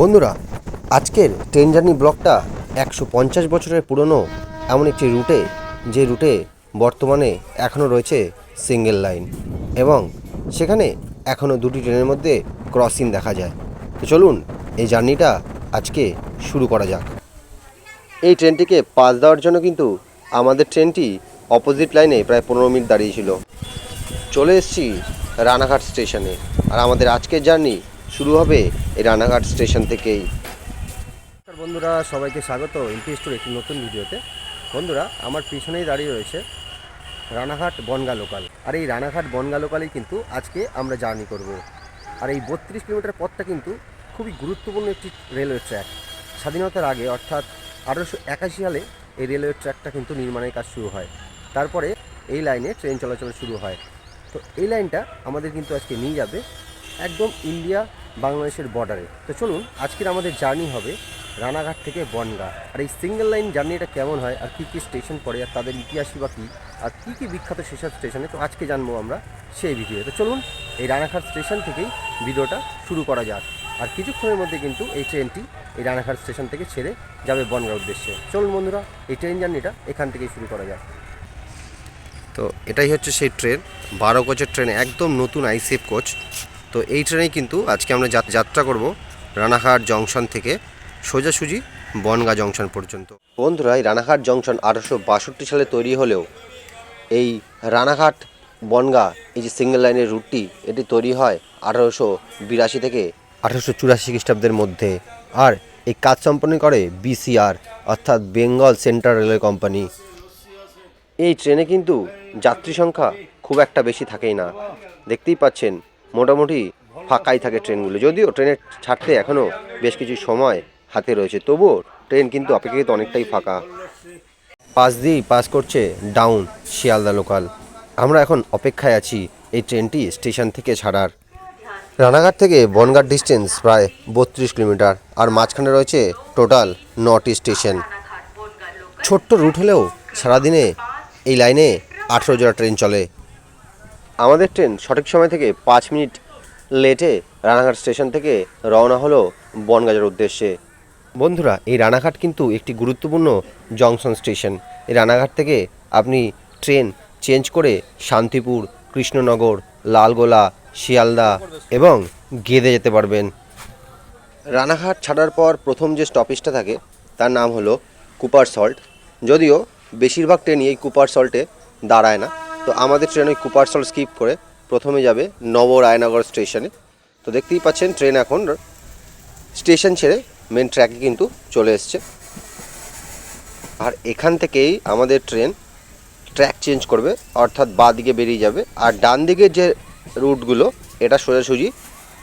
বন্ধুরা, আজকের train journey ব্লকটা একশো পঞ্চাশ বছরের পুরনো এমন একটি রুটে, যে রুটে বর্তমানে এখনও রয়েছে সিঙ্গেল লাইন এবং সেখানে এখনও দুটি ট্রেনের মধ্যে ক্রসিং দেখা যায়। তো চলুন, এই জার্নিটা আজকে শুরু করা যাক। এই ট্রেনটিকে পাস দেওয়ার জন্য কিন্তু আমাদের ট্রেনটি অপোজিট লাইনে প্রায় পনেরো মিনিট দাঁড়িয়েছিল চলে এসেছি রানাঘাট স্টেশনে। আর আমাদের আজকের জার্নি শুরু হবে এই রানাঘাট স্টেশন থেকেই। বন্ধুরা, সবাইকে স্বাগত এমপি স্টোর একটি নতুন ভিডিওতে। বন্ধুরা, আমার পিছনেই দাঁড়িয়ে রয়েছে রানাঘাট বনগা লোকাল আর এই রানাঘাট বনগা লোকালেই কিন্তু আজকে আমরা জার্নি করব। আর এই বত্রিশ কিলোমিটার পথটা কিন্তু খুবই গুরুত্বপূর্ণ একটি রেলওয়ে ট্র্যাক স্বাধীনতার আগে, অর্থাৎ আঠারোশো একাশি সালে এই রেলওয়ে ট্র্যাকটা কিন্তু নির্মাণের কাজ শুরু হয়। তারপরে এই লাইনে ট্রেন চলাচল শুরু হয়। তো এই লাইনটা আমাদের কিন্তু আজকে নিয়ে যাবে একদম ইন্ডিয়া বাংলাদেশের বর্ডারে তো চলুন, আজকের আমাদের জার্নি হবে রানাঘাট থেকে বনগা। আর এই সিঙ্গেল লাইন জার্নিটা কেমন হয়, আর কী কী স্টেশন পড়ে, আর তাদের ইতিহাসই বা কী, আর কী কী বিখ্যাত সেসব স্টেশনে তো আজকে জানব আমরা সেই ভিডিও তো। চলুন, এই রানাঘাট স্টেশন থেকেই ভিডিওটা শুরু করা যাক। আর কিছুক্ষণের মধ্যে কিন্তু এই ট্রেনটি এই রানাঘাট স্টেশন থেকে ছেড়ে যাবে বনগাঁ উদ্দেশ্যে। চলুন বন্ধুরা, এই ট্রেন জার্নিটা এখান থেকেই শুরু করা যাক। তো এটাই হচ্ছে সেই ট্রেন বারো কোচের ট্রেন একদম নতুন আইসিএফ কোচ তো এই ট্রেনেই কিন্তু আজকে আমরা যাত- যাত্রা করব রানাঘাট জংশন থেকে সোজাসুজি বনগা জংশন পর্যন্ত। বন্ধুরা, এই রানাঘাট জংশন আঠারোশো বাষট্টি সালে তৈরি হলেও এই রানাঘাট বনগা, এই যে সিঙ্গেল লাইনের রুটটি, এটি তৈরি হয় আঠারোশো বিরাশি থেকে আঠারোশো চুরাশি খ্রিস্টাব্দের মধ্যে। আর এই কাজ সম্পন্ন করে বিসিআর, অর্থাৎ বেঙ্গল সেন্ট্রাল রেলওয়ে কোম্পানি। এই ট্রেনে কিন্তু যাত্রী সংখ্যা খুব একটা বেশি থাকেই না। দেখতেই পাচ্ছেন মোটামুটি ফাঁকাই থাকে ট্রেনগুলো। যদিও ট্রেনের ছাড়তে এখনও বেশ কিছু সময় হাতে রয়েছে, তবুও ট্রেন কিন্তু অপেক্ষাকৃত অনেকটাই ফাঁকা। পাশ দিয়েই পাস করছে ডাউন, শিয়ালদা লোকাল। আমরা এখন অপেক্ষায় আছি এই ট্রেনটি স্টেশন থেকে ছাড়ার। রানাঘাট থেকে বনগাঁ ডিস্টেন্স প্রায় বত্রিশ কিলোমিটার, আর মাঝখানে রয়েছে টোটাল নটি স্টেশন। ছোট্ট রুট হলেও সারাদিনে এই লাইনে আঠেরো জোড়া ট্রেন চলে। আমাদের ট্রেন সঠিক সময় থেকে পাঁচ মিনিট লেটে রানাঘাট স্টেশন থেকে রওনা হলো বনগাঁজার উদ্দেশ্যে। বন্ধুরা, এই রানাঘাট কিন্তু একটি গুরুত্বপূর্ণ জংশন স্টেশন। এই রানাঘাট থেকে আপনি ট্রেন চেঞ্জ করে শান্তিপুর, কৃষ্ণনগর, লালগোলা, শিয়ালদা এবং গেদে যেতে পারবেন। রানাঘাট ছাড়ার পর প্রথম যে স্টপেজটা থাকে, তার নাম হলো কুপার সল্ট। যদিও বেশিরভাগ ট্রেনই এই কুপার সল্টে দাঁড়ায় না। তো আমাদের ট্রেন ওই কুপার সল্ট স্কিপ করে প্রথমে যাবে নবরায়নগর স্টেশনে। তো দেখতেই পাচ্ছেন ট্রেন এখন স্টেশন ছেড়ে মেন ট্র্যাকে কিন্তু চলে এসছে। আর এখান থেকেই আমাদের ট্রেন ট্র্যাক চেঞ্জ করবে, অর্থাৎ বাঁ দিকে বেরিয়ে যাবে। আর ডান দিকের যে রুটগুলো, এটা সোজাসুজি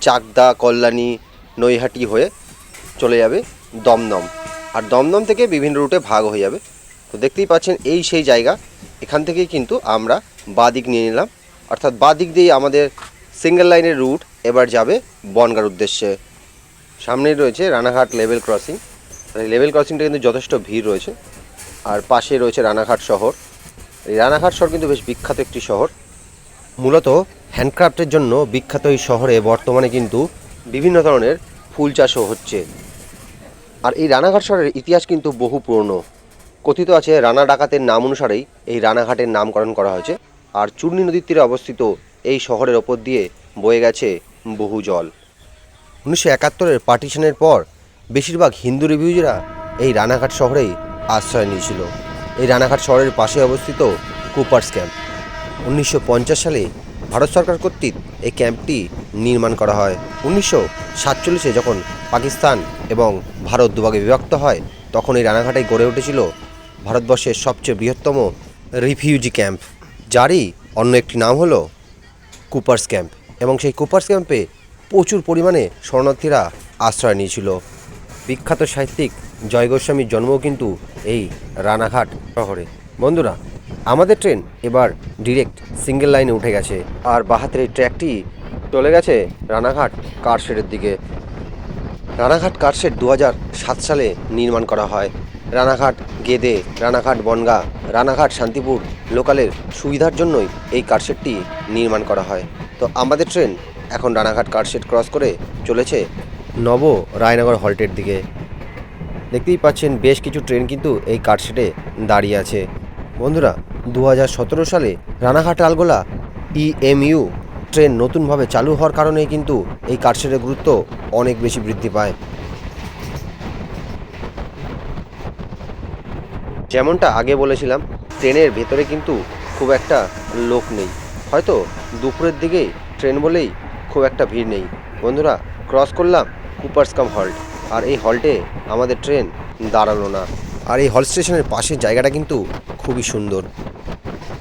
চাকদা, কল্যাণী, নৈহাটি হয়ে চলে যাবে দমদম। আর দমদম থেকে বিভিন্ন রুটে ভাগ হয়ে যাবে। তো দেখতেই পাচ্ছেন এই সেই জায়গা। এখান থেকেই কিন্তু আমরা বাঁ দিক নিয়ে নিলাম। অর্থাৎ বাঁ দিক দিয়েই আমাদের সিঙ্গেল লাইনের রুট এবার যাবে বনগার উদ্দেশ্যে। সামনেই রয়েছে রানাঘাট লেভেল ক্রসিং লেভেল ক্রসিংটা কিন্তু যথেষ্ট ভিড় রয়েছে। আর পাশে রয়েছে রানাঘাট শহর। এই রানাঘাট শহর কিন্তু বেশ বিখ্যাত একটি শহর। মূলত হ্যান্ডক্রাফটের জন্য বিখ্যাত এই শহরে বর্তমানে কিন্তু বিভিন্ন ধরনের ফুল চাষও হচ্ছে। আর এই রানাঘাট শহরের ইতিহাস কিন্তু বহু পুরনো। কথিত আছে রানা ডাকাতের নাম অনুসারেই এই রানাঘাটের নামকরণ করা হয়েছে। আর চূর্ণী নদীর তীরে অবস্থিত এই শহরের ওপর দিয়ে বয়ে গেছে বহু জল। উনিশশো একাত্তরের পার্টিশনের পর বেশিরভাগ হিন্দু রিভিউজরা এই রানাঘাট শহরেই আশ্রয় নিয়েছিল। এই রানাঘাট শহরের পাশে অবস্থিত কুপার্স ক্যাম্প। উনিশশো পঞ্চাশ সালে ভারত সরকার কর্তৃক এই ক্যাম্পটি নির্মাণ করা হয়। উনিশশো সাতচল্লিশে যখন পাকিস্তান এবং ভারত দুভাগে বিভক্ত হয়, তখন এই রানাঘাটে গড়ে উঠেছিল ভারতবর্ষের সবচেয়ে বৃহত্তম রিফিউজি ক্যাম্প। যারই অন্য একটি নাম হলো কুপার্স ক্যাম্প এবং সেই কুপার্স ক্যাম্পে প্রচুর পরিমাণে শরণার্থীরা আশ্রয় নিয়েছিল। বিখ্যাত সাহিত্যিক জয় গোস্বামীর জন্মও কিন্তু এই রানাঘাট শহরে। বন্ধুরা, আমাদের ট্রেন এবার ডিরেক্ট সিঙ্গেল লাইনে উঠে গেছে আর বাহাতের এই ট্র্যাকটি চলে গেছে রানাঘাট কারশেডের দিকে। রানাঘাট কারশেড দু সাত সালে নির্মাণ করা হয়। রানাঘাট গেদে, রানাঘাট বনগা, রানাঘাট শান্তিপুর লোকালের সুবিধার জন্যই এই কারশেডটি নির্মাণ করা হয়। তো আমাদের ট্রেন এখন রানাঘাট কারশেড ক্রস করে চলেছে নব রায়নগর হল্টের দিকে। দেখতেই পাচ্ছেন বেশ কিছু ট্রেন কিন্তু এই কার্ডশেডে দাঁড়িয়ে আছে। বন্ধুরা দু হাজার সতেরো সালে রানাঘাট আলগোলা ইএমইউ ট্রেন নতুনভাবে চালু হওয়ার কারণেই কিন্তু এই কার্ডশেডের গুরুত্ব অনেক বেশি বৃদ্ধি পায়। যেমনটা আগে বলেছিলাম ট্রেনের ভেতরে কিন্তু খুব একটা লোক নেই। হয়তো দুপুরের দিকেই ট্রেন বলেই খুব একটা ভিড় নেই। বন্ধুরা ক্রস করলাম কুপার্সকাম হল্ট। আর এই হল্টে আমাদের ট্রেন দাঁড়াল না। আর এই হল স্টেশনের পাশের জায়গাটা কিন্তু খুবই সুন্দর।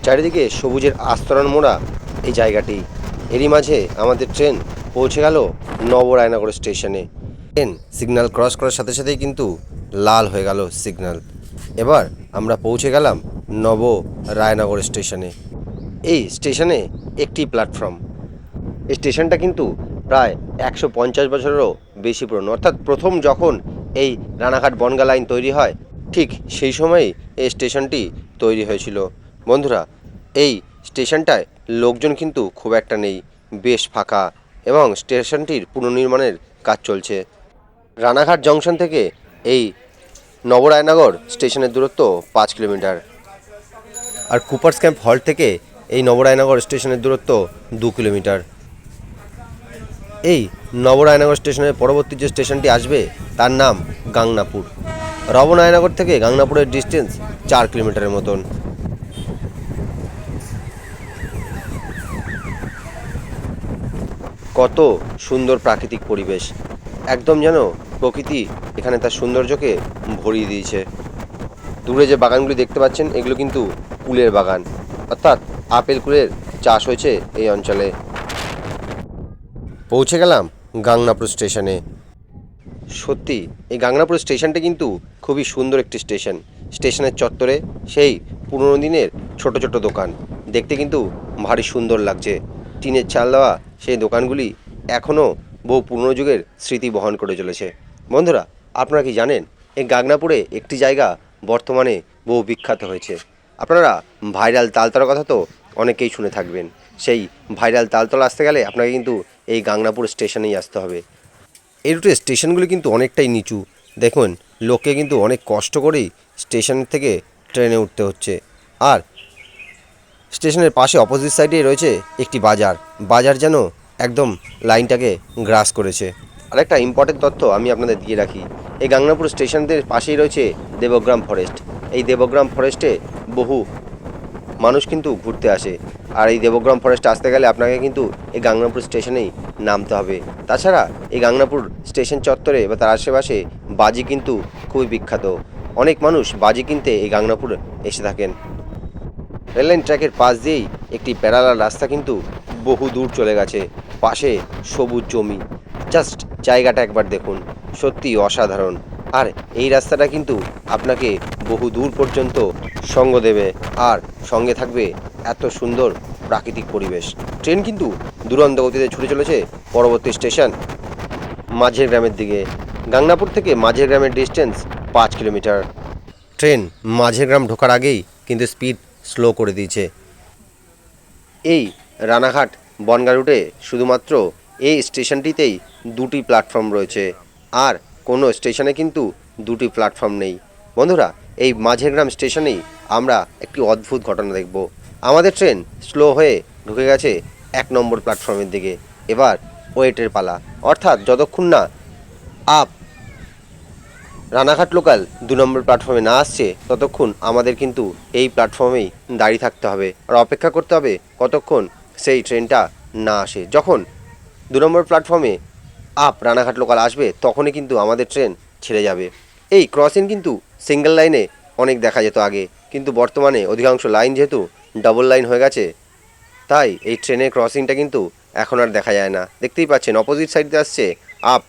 চারিদিকে সবুজের আস্তরণ মোড়া এই জায়গাটি। এরই মাঝে আমাদের ট্রেন পৌঁছে গেল নবরায়নগর স্টেশনে। ট্রেন সিগন্যাল ক্রস করার সাথে সাথেই কিন্তু লাল হয়ে গেল সিগন্যাল। এবার আমরা পৌঁছে গেলাম নব রায়নগর স্টেশনে। এই স্টেশনে একটি প্ল্যাটফর্ম। স্টেশনটা কিন্তু প্রায় একশো পঞ্চাশ বছরেরও বেশি পুরনো। অর্থাৎ প্রথম যখন এই রানাঘাট বনগা লাইন তৈরি হয়, ঠিক সেই সময়েই এই স্টেশনটি তৈরি হয়েছিল। বন্ধুরা, এই স্টেশনটায় লোকজন কিন্তু খুব একটা নেই, বেশ ফাঁকা এবং স্টেশনটির পুনর্নির্মাণের কাজ চলছে। রানাঘাট জংশন থেকে এই নবরায়নগর স্টেশনের দূরত্ব পাঁচ কিলোমিটার। আর কুপার্স ক্যাম্প হল থেকে এই নবরায়নগর স্টেশনের দূরত্ব দু কিলোমিটার। এই নবরায়নগর স্টেশনের পরবর্তী যে স্টেশনটি আসবে, তার নাম গাংনাপুর। রবনায়নগর থেকে গাংনাপুরের ডিস্টেন্স চার কিলোমিটারের মতন। কত সুন্দর প্রাকৃতিক পরিবেশ। একদম যেন প্রকৃতি এখানে তার সৌন্দর্যকে ভরিয়ে দিয়েছে। দূরে যে বাগানগুলি দেখতে পাচ্ছেন, এগুলো কিন্তু কুলের বাগান। অর্থাৎ আপেল কুলের চাষ হয়েছে এই অঞ্চলে। পৌঁছে গেলাম গাংনাপুর স্টেশনে। সত্যি, এই গাংনাপুর স্টেশনটি কিন্তু খুবই সুন্দর একটি স্টেশন। স্টেশনের চত্বরে সেই পুরনো দিনের ছোট ছোট দোকান। দেখতে কিন্তু ভারী সুন্দর লাগছে। টিনের চাল দেওয়া সেই দোকানগুলি এখনও বহু পুরনো যুগের স্মৃতি বহন করে চলেছে। বন্ধুরা, আপনারা কি জানেন, এই গাগনাপুরে একটি জায়গা বর্তমানে বহু বিখ্যাত হয়েছে। আপনারা ভাইরাল তালতলার কথা তো অনেকেই শুনে থাকবেন। সেই ভাইরাল তালতলা আসতে গেলে আপনাকে কিন্তু এই গাংনাপুর স্টেশনেই আসতে হবে। এই রুটে স্টেশনগুলি কিন্তু অনেকটাই নিচু। দেখুন, লোককে কিন্তু অনেক কষ্ট করেই স্টেশন থেকে ট্রেনে উঠতে হচ্ছে। আর স্টেশনের পাশে অপোজিট সাইডে রয়েছে একটি বাজার। বাজার যেন একদম লাইনটাকে গ্রাস করেছে। আরেকটা ইম্পর্টেন্ট তথ্য আমি আপনাদের দিয়ে রাখি। এই গাংনাপুর স্টেশনদের পাশেই রয়েছে দেবগ্রাম ফরেস্ট এই দেবগ্রাম ফরেস্টে বহু মানুষ কিন্তু ঘুরতে আসে। আর এই দেবগ্রাম ফরেস্টে আসতে গেলে আপনাকে কিন্তু এই গাংনাপুর স্টেশনেই নামতে হবে। তাছাড়া এই গাংনাপুর স্টেশন চত্বরে বা তার আশেপাশে বাজি কিন্তু খুবই বিখ্যাত। অনেক মানুষ বাজি কিনতে এই গাংনাপুর এসে থাকেন। রেললাইন ট্র্যাকের পাশ দিয়েই একটি প্যারালাল রাস্তা কিন্তু বহু দূর চলে গেছে। পাশে সবুজ জমি। জাস্ট জায়গাটা একবার দেখুন। সত্যি অসাধারণ। আর এই রাস্তাটা কিন্তু আপনাকে বহু দূর পর্যন্ত সঙ্গ দেবে আর সঙ্গে থাকবে এত সুন্দর প্রাকৃতিক পরিবেশ। ট্রেন কিন্তু দুরন্ত গতিতে ছুটে চলেছে পরবর্তী স্টেশন মাঝের গ্রামের দিকে। গাংনাপুর থেকে মাঝের গ্রামের ডিস্টেন্স পাঁচ কিলোমিটার। ট্রেন মাঝের গ্রাম ঢোকার আগেই কিন্তু স্পিড স্লো করে দিয়েছে। এই রানাঘাট বনগা রুটে শুধুমাত্র এই স্টেশনটিতেই দুটি প্ল্যাটফর্ম রয়েছে। আর কোনো স্টেশনে কিন্তু দুটি প্ল্যাটফর্ম নেই। বন্ধুরা, এই মাঝের গ্রাম স্টেশনেই আমরা একটি অদ্ভুত ঘটনা দেখব। আমাদের ট্রেন স্লো হয়ে ঢুকে গেছে এক নম্বর প্ল্যাটফর্মের দিকে। এবার ওয়েটের পালা। অর্থাৎ যতক্ষণ না আপ রানাঘাট লোকাল দু নম্বর প্ল্যাটফর্মে না আসছে, ততক্ষণ আমাদের কিন্তু এই প্ল্যাটফর্মেই দাঁড়িয়ে থাকতে হবে। আর অপেক্ষা করতে হবে কতক্ষণ সেই ট্রেনটা না আসে। যখন দু নম্বর প্ল্যাটফর্মে আপ রানাঘাট লোকাল আসবে, তখনই কিন্তু আমাদের ট্রেন ছেড়ে যাবে। এই ক্রসিং কিন্তু সিঙ্গেল লাইনে অনেক দেখা যেত আগে, কিন্তু বর্তমানে অধিকাংশ লাইন যেহেতু ডাবল লাইন হয়ে গেছে, তাই এই ট্রেনের ক্রসিংটা কিন্তু এখন আর দেখা যায় না। দেখতেই পাচ্ছেন অপোজিট সাইডে আসছে আপ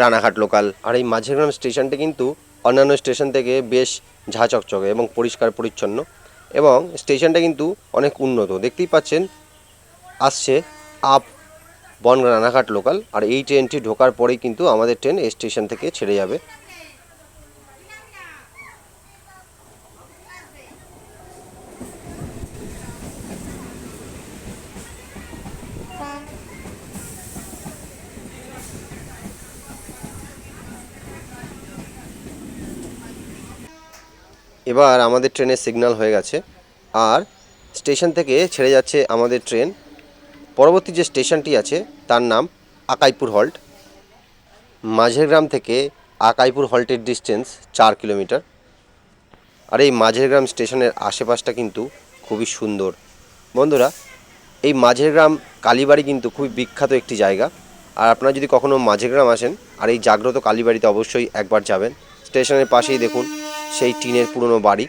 রানাঘাট লোকাল আর এই মাঝেগ্রাম স্টেশনটি কিন্তু অন্যান্য স্টেশন থেকে বেশ ঝা চকচকে এবং পরিষ্কার পরিচ্ছন্ন এবং স্টেশনটা কিন্তু অনেক উন্নত। দেখতেই পাচ্ছেন, আসছে আপ বনগা রানাঘাট লোকাল আর এই ট্রেনটি ঢোকার পরেই কিন্তু আমাদের ট্রেন স্টেশন থেকে ছেড়ে যাবে। এবার আমাদের ট্রেনের সিগন্যাল হয়ে গেছে, আর স্টেশন থেকে ছেড়ে যাচ্ছে আমাদের ট্রেন পরবর্তী যে স্টেশনটি আছে, তার নাম আকাইপুর হল্ট। মাঝের গ্রাম থেকে আকাইপুর হল্টের ডিস্টেন্স চার কিলোমিটার। আর এই মাঝের গ্রাম স্টেশনের আশেপাশটা কিন্তু খুবই সুন্দর। বন্ধুরা, এই মাঝের গ্রাম কালীবাড়ি কিন্তু খুবই বিখ্যাত একটি জায়গা। আর আপনারা যদি কখনও মাঝের গ্রাম আসেন, আর এই জাগ্রত কালীবাড়িতে অবশ্যই একবার যাবেন। স্টেশনের পাশেই দেখুন, সেই টিনের পুরনো বাড়ি।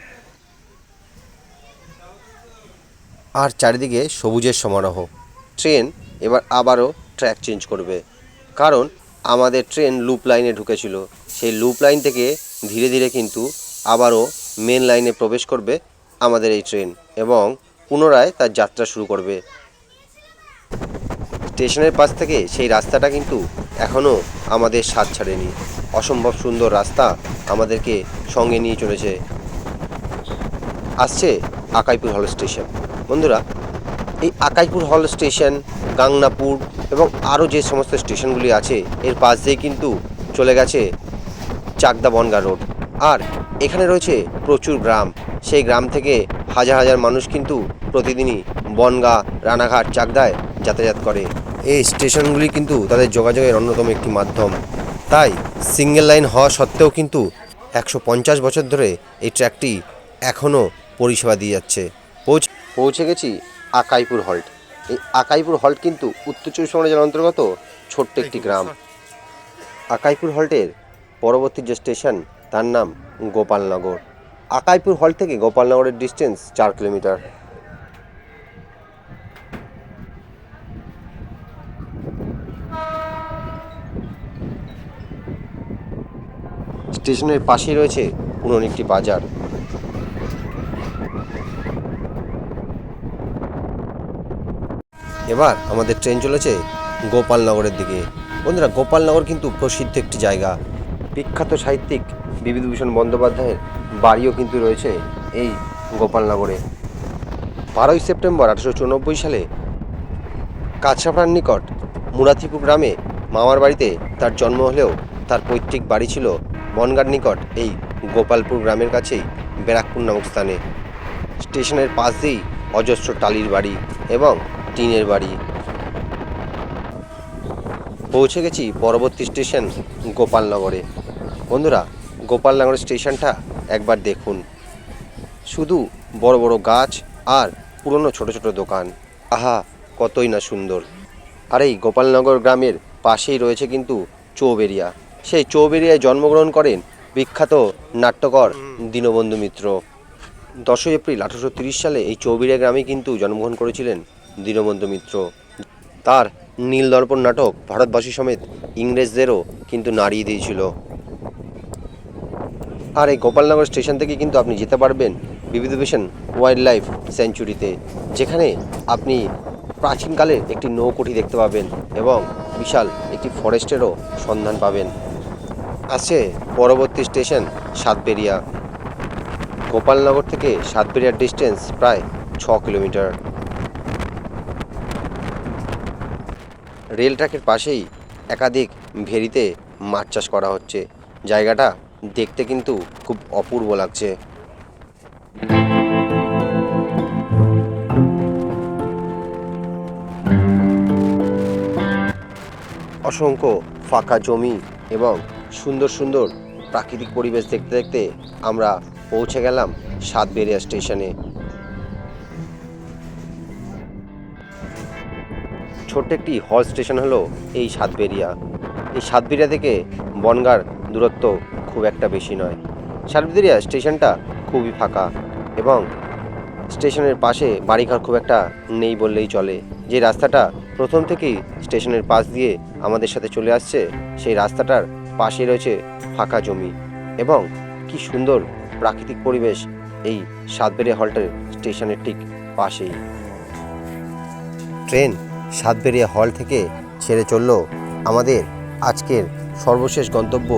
আর চারিদিকে সবুজের সমারোহ। ট্রেন এবার আবারও ট্র্যাক চেঞ্জ করবে। কারণ আমাদের ট্রেন লুপ লাইনে ঢুকেছিল। সেই লুপ লাইন থেকে ধীরে ধীরে কিন্তু আবারও মেন লাইনে প্রবেশ করবে আমাদের এই ট্রেন এবং পুনরায় তার যাত্রা শুরু করবে। স্টেশনের পাশ থেকে সেই রাস্তাটা কিন্তু এখনও আমাদের স্বাদ ছাড়েনি। অসম্ভব সুন্দর রাস্তা আমাদেরকে সঙ্গে নিয়ে চলেছে। আসছে আকাইপুর হল স্টেশন। বন্ধুরা এই আকাশপুর হল স্টেশন, গাংনাপুর এবং আরও যে সমস্ত স্টেশনগুলি আছে, এর পাশ দিয়ে কিন্তু চলে গেছে চাকদা বনগা রোড। আর এখানে রয়েছে প্রচুর গ্রাম। সেই গ্রাম থেকে হাজার হাজার মানুষ কিন্তু প্রতিদিনই বনগা, রানাঘাট, চাকদায় যাতায়াত করে। এই স্টেশনগুলি কিন্তু তাদের যোগাযোগের অন্যতম একটি মাধ্যম। তাই সিঙ্গেল লাইন হওয়া সত্ত্বেও কিন্তু একশো পঞ্চাশ বছর ধরে এই ট্র্যাকটি এখনও পরিষেবা দিয়ে যাচ্ছে। পৌঁছ পৌঁছে গেছি আকাইপুর হল্ট। এই আকাইপুর হল্ট কিন্তু উত্তর চব্বিশ পরগনা জেলার অন্তর্গত ছোট্ট একটি গ্রাম। আকাইপুর হল্টের পরবর্তী যে স্টেশন তার নাম গোপালনগর। আকাইপুর হল্ট থেকে গোপালনগরের ডিস্টেন্স চার কিলোমিটার। স্টেশনের পাশেই রয়েছে পুরনো একটি বাজার। এবার আমাদের ট্রেন চলেছে গোপালনগরের দিকে। বন্ধুরা, গোপালনগর কিন্তু প্রসিদ্ধ একটি জায়গা। বিখ্যাত সাহিত্যিক বিভূতিভূষণ বন্দ্যোপাধ্যায়ের বাড়িও কিন্তু রয়েছে এই গোপালনগরে। বারোই সেপ্টেম্বর আঠারোশো চুরানব্বই সালে কাছাপাড়ার নিকট মুরাতিপুর গ্রামে মামার বাড়িতে তার জন্ম হলেও তার পৈতৃক বাড়ি ছিল বনগার নিকট এই গোপালপুর গ্রামের কাছেই ব্যারাকপুর নামক স্থানে। স্টেশনের পাশ দিয়েই অজস্র টালির বাড়ি এবং টিনের বাড়ি। পৌঁছে গেছি পরবর্তী স্টেশন গোপালনগরে। বন্ধুরা, গোপালনগর স্টেশনটা একবার দেখুন। শুধু বড় বড় গাছ আর পুরনো ছোট ছোট দোকান। আহা, কতই না সুন্দর। আর এই গোপালনগর গ্রামের পাশেই রয়েছে কিন্তু চৌবেরিয়া সেই চৌবেরিয়ায় জন্মগ্রহণ করেন বিখ্যাত নাট্যকর দীনবন্ধু মিত্র। দশই এপ্রিল আঠারোশো সালে এই চৌবেরিয়া গ্রামে কিন্তু জন্মগ্রহণ করেছিলেন দীনবন্ধু মিত্র। তার নীলদর্পণ নাটক ভারতবাসী সমেত ইংরেজদেরও কিন্তু নাড়িয়ে দিয়েছিল। আর এই গোপালনগর স্টেশন থেকে কিন্তু আপনি যেতে পারবেন বিভূতিভূষণ ওয়াইল্ড লাইফ স্যাঞ্চুরিতে যেখানে আপনি প্রাচীনকালের একটি নৌকুঠি দেখতে পাবেন এবং বিশাল একটি ফরেস্টেরও সন্ধান পাবেন। আছে পরবর্তী স্টেশন সাতবেরিয়া। গোপালনগর থেকে সাতবেরিয়ার ডিস্টেন্স প্রায় ছ কিলোমিটার। রেল ট্র্যাকের পাশেই একাধিক ভেরিতে মাছ চাষ করা হচ্ছে। জায়গাটা দেখতে কিন্তু খুব অপূর্ব লাগছে। অসংখ্য ফাঁকা জমি এবং সুন্দর সুন্দর প্রাকৃতিক পরিবেশ দেখতে দেখতে আমরা পৌঁছে গেলাম সাতবেরিয়া স্টেশনে। ছোট্ট একটি হল স্টেশন হলো এই সাতবেরিয়া। এই সাতবেরিয়া থেকে বনগার দূরত্ব খুব একটা বেশি নয়। সাতবেরিয়া স্টেশনটা খুবই ফাঁকা এবং স্টেশনের পাশে বাড়িঘর খুব একটা নেই বললেই চলে। যে রাস্তাটা প্রথম থেকেই স্টেশনের পাশ দিয়ে আমাদের সাথে চলে আসছে, সেই রাস্তাটার পাশে রয়েছে ফাঁকা জমি এবং কি সুন্দর প্রাকৃতিক পরিবেশ এই সাতবেরিয়া হল্টের স্টেশনের ঠিক পাশেই। ট্রেন সাতবেরিয়া হল থেকে ছেড়ে চলল আমাদের আজকের সর্বশেষ গন্তব্য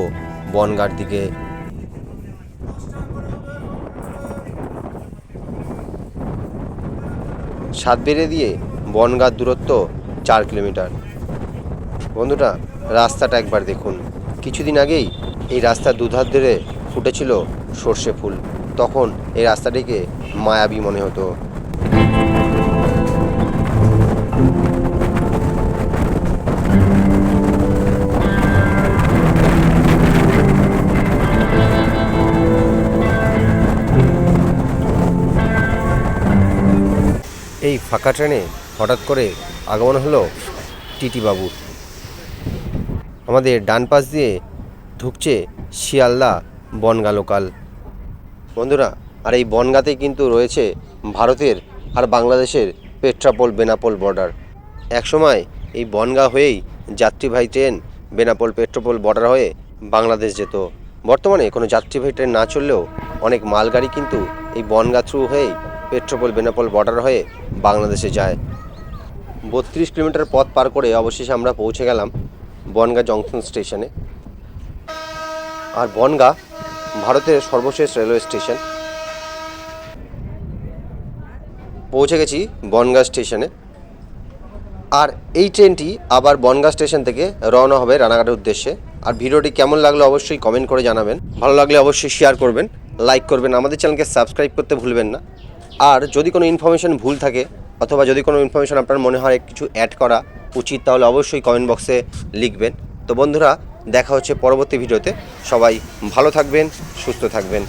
বনগার দিকে। সাতবেরিয়া দিয়ে বনগার দূরত্ব চার কিলোমিটার। বন্ধুরা, রাস্তাটা একবার দেখুন। কিছুদিন আগেই এই রাস্তার দুধার ধরে ফুটেছিল সর্ষে ফুল। তখন এই রাস্তাটিকে মায়াবী মনে হতো। এই ফাঁকা ট্রেনে হঠাৎ করে আগমন হলো টিটি বাবু আমাদের ডান পাশ দিয়ে ঢুকছে শিয়ালদা বনগা লোকাল বন্ধুরা, আর এই বনগাতেই কিন্তু রয়েছে ভারতের আর বাংলাদেশের পেট্রাপোল বেনাপোল বর্ডার। একসময় এই বনগা হয়েই যাত্রীবাহী ট্রেন বেনাপোল পেট্রাপোল বর্ডার হয়ে বাংলাদেশ যেত। বর্তমানে কোনো যাত্রীবাহী ট্রেন না চললেও অনেক মালগাড়ি কিন্তু এই বনগা থ্রু হয়েই পেট্রাপোল বেনাপোল বর্ডার হয়ে বাংলাদেশে যায়। বত্রিশ কিলোমিটার পথ পার করে অবশেষে আমরা পৌঁছে গেলাম বনগা জংশন স্টেশনে। আর বনগা ভারতের সর্বশেষ রেলওয়ে স্টেশন। পৌঁছে গেছি বনগা স্টেশনে। আর এই ট্রেনটি আবার বনগা স্টেশন থেকে রওনা হবে রানাঘাটের উদ্দেশ্যে। আর ভিডিওটি কেমন লাগল অবশ্যই কমেন্ট করে জানাবেন। ভালো লাগলে অবশ্যই শেয়ার করবেন লাইক করবেন। আমাদের চ্যানেলকে সাবস্ক্রাইব করতে ভুলবেন না। আর যদি কোনো ইনফরমেশান ভুল থাকে, অথবা যদি কোনো ইনফরমেশান আপনার মনে হয় কিছু অ্যাড করা উচিত, তাহলে অবশ্যই কমেন্ট বক্সে লিখবেন। তো বন্ধুরা, দেখা হচ্ছে পরবর্তী ভিডিওতে। সবাই ভালো থাকবেন, সুস্থ থাকবেন।